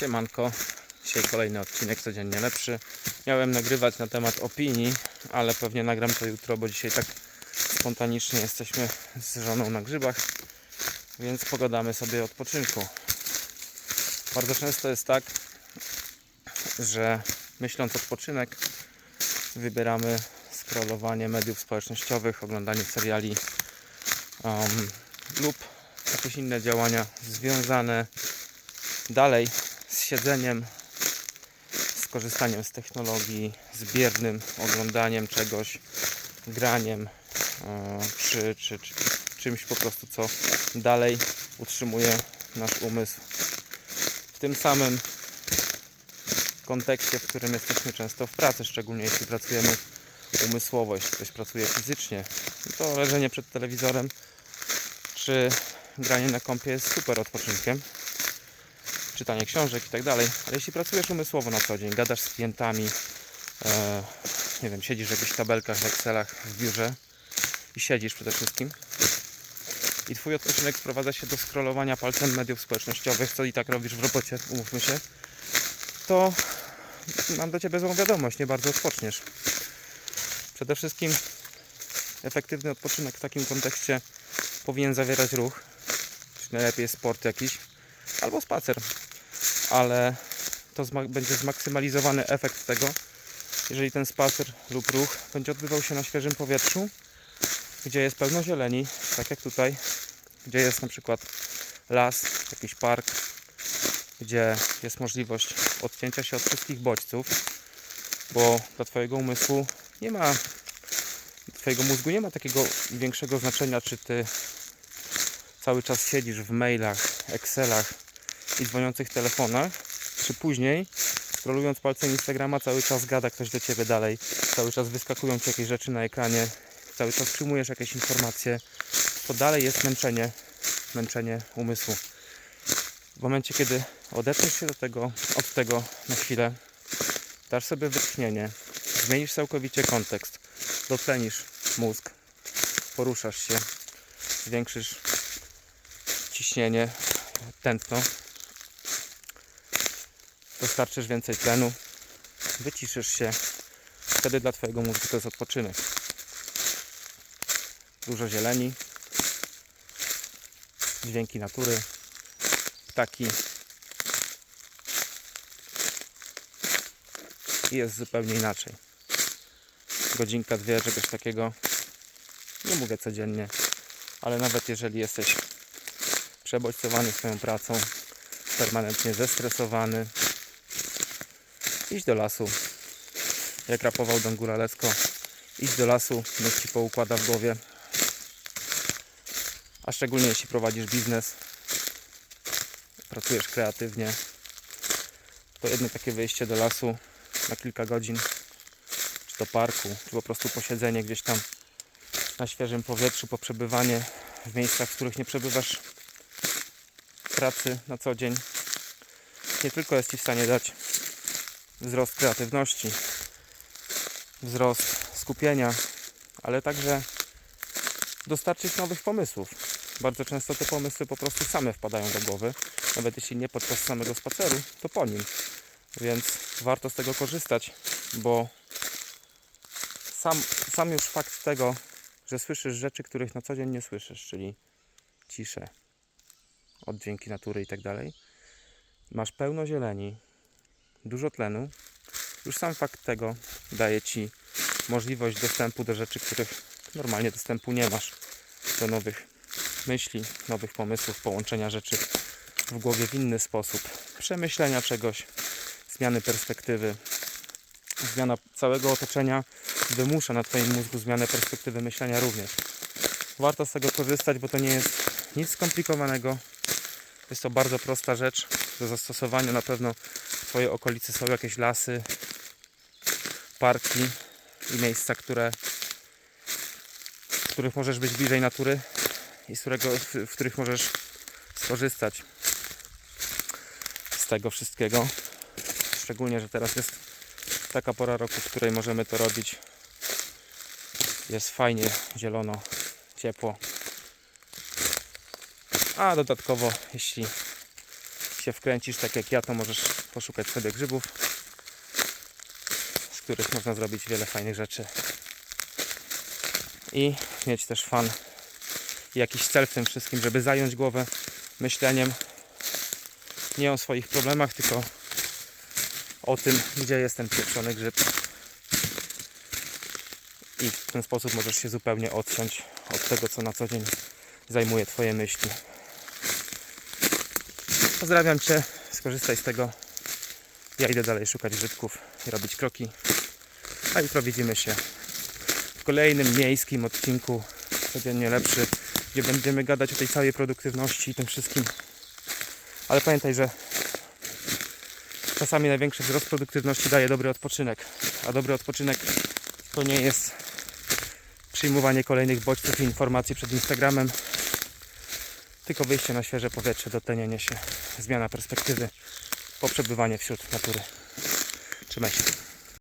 Siemanko, dzisiaj kolejny odcinek codziennie lepszy. Miałem nagrywać na temat opinii, ale pewnie nagram to jutro, bo dzisiaj tak spontanicznie jesteśmy z żoną na grzybach, więc pogadamy sobie o odpoczynku. Bardzo często jest tak, że myśląc odpoczynek, wybieramy scrollowanie mediów społecznościowych, oglądanie seriali um, lub jakieś inne działania związane dalej z siedzeniem, z korzystaniem z technologii, z biernym oglądaniem czegoś, graniem e, czy, czy, czy czymś po prostu, co dalej utrzymuje nasz umysł. W tym samym kontekście, w którym jesteśmy często w pracy, szczególnie jeśli pracujemy umysłowo, jeśli ktoś pracuje fizycznie, to leżenie przed telewizorem czy granie na kompie jest super odpoczynkiem czytanie książek i tak dalej, ale jeśli pracujesz umysłowo na co dzień, gadasz z klientami, e, nie wiem, siedzisz w jakichś tabelkach, w Excelach w biurze i siedzisz przede wszystkim i Twój odpoczynek sprowadza się do scrollowania palcem mediów społecznościowych, co i tak robisz w robocie, umówmy się, to mam do Ciebie złą wiadomość, nie bardzo odpoczniesz. Przede wszystkim efektywny odpoczynek w takim kontekście powinien zawierać ruch, najlepiej sport jakiś, albo spacer, ale to będzie zmaksymalizowany efekt tego, jeżeli ten spacer lub ruch będzie odbywał się na świeżym powietrzu, gdzie jest pełno zieleni, tak jak tutaj, gdzie jest na przykład las, jakiś park, gdzie jest możliwość odcięcia się od wszystkich bodźców, bo dla Twojego umysłu nie ma, Twojego mózgu nie ma takiego większego znaczenia, czy Ty cały czas siedzisz w mailach, Excelach i dzwoniących telefonach, czy później, scrollując palcem Instagrama, cały czas gada ktoś do Ciebie dalej, cały czas wyskakują Ci jakieś rzeczy na ekranie, cały czas przyjmujesz jakieś informacje, to dalej jest męczenie, męczenie umysłu. W momencie, kiedy odetniesz się do tego, od tego na chwilę, dasz sobie wytchnienie, zmienisz całkowicie kontekst, dotlenisz mózg, poruszasz się, zwiększysz ciśnienie, tętno, dostarczysz więcej tlenu, wyciszysz się, wtedy dla Twojego mózgu to jest odpoczynek. Dużo zieleni, dźwięki natury, ptaki i jest zupełnie inaczej. Godzinka, dwie, czegoś takiego, nie mówię codziennie, ale nawet jeżeli jesteś przebodźcowany swoją pracą, permanentnie zestresowany. Idź do lasu. Jak rapował Don Góralewsko, idź do lasu, niech Ci poukłada w głowie. A szczególnie jeśli prowadzisz biznes, pracujesz kreatywnie, to jedno takie wyjście do lasu na kilka godzin, czy do parku, czy po prostu posiedzenie gdzieś tam na świeżym powietrzu, poprzebywanie w miejscach, w których nie przebywasz pracy na co dzień nie tylko jest Ci w stanie dać wzrost kreatywności, wzrost skupienia, ale także dostarczyć nowych pomysłów. Bardzo często te pomysły po prostu same wpadają do głowy, nawet jeśli nie podczas samego spaceru, to po nim. Więc warto z tego korzystać, bo sam, sam już fakt tego, że słyszysz rzeczy, których na co dzień nie słyszysz, czyli ciszę, oddźwięki natury i tak dalej. Masz pełno zieleni, dużo tlenu. Już sam fakt tego daje ci możliwość dostępu do rzeczy, których normalnie dostępu nie masz. Do nowych myśli, nowych pomysłów, połączenia rzeczy w głowie w inny sposób, przemyślenia czegoś, zmiany perspektywy. Zmiana całego otoczenia wymusza na Twoim mózgu zmianę perspektywy myślenia również. Warto z tego korzystać, bo to nie jest nic skomplikowanego. Jest to bardzo prosta rzecz do zastosowania. Na pewno Twojej okolicy są jakieś lasy, parki i miejsca, które, w których możesz być bliżej natury i z którego, w, w których możesz skorzystać z tego wszystkiego. Szczególnie, że teraz jest taka pora roku, w której możemy to robić. Jest fajnie, zielono, ciepło. A dodatkowo, jeśli się wkręcisz tak jak ja, to możesz poszukać sobie grzybów, z których można zrobić wiele fajnych rzeczy. I mieć też fan jakiś cel w tym wszystkim, żeby zająć głowę myśleniem nie o swoich problemach, tylko o tym, gdzie jest ten pieprzony grzyb. I w ten sposób możesz się zupełnie odciąć od tego, co na co dzień zajmuje Twoje myśli. Pozdrawiam Cię, skorzystaj z tego. Ja idę dalej szukać grzybków i robić kroki. A jutro widzimy się w kolejnym miejskim odcinku codziennie lepszy, gdzie będziemy gadać o tej całej produktywności i tym wszystkim. Ale pamiętaj, że czasami największy wzrost produktywności daje dobry odpoczynek, a dobry odpoczynek to nie jest przyjmowanie kolejnych bodźców i informacji przed Instagramem, tylko wyjście na świeże powietrze, dotlenienie się, zmiana perspektywy, poprzebywanie wśród natury. Trzymaj się.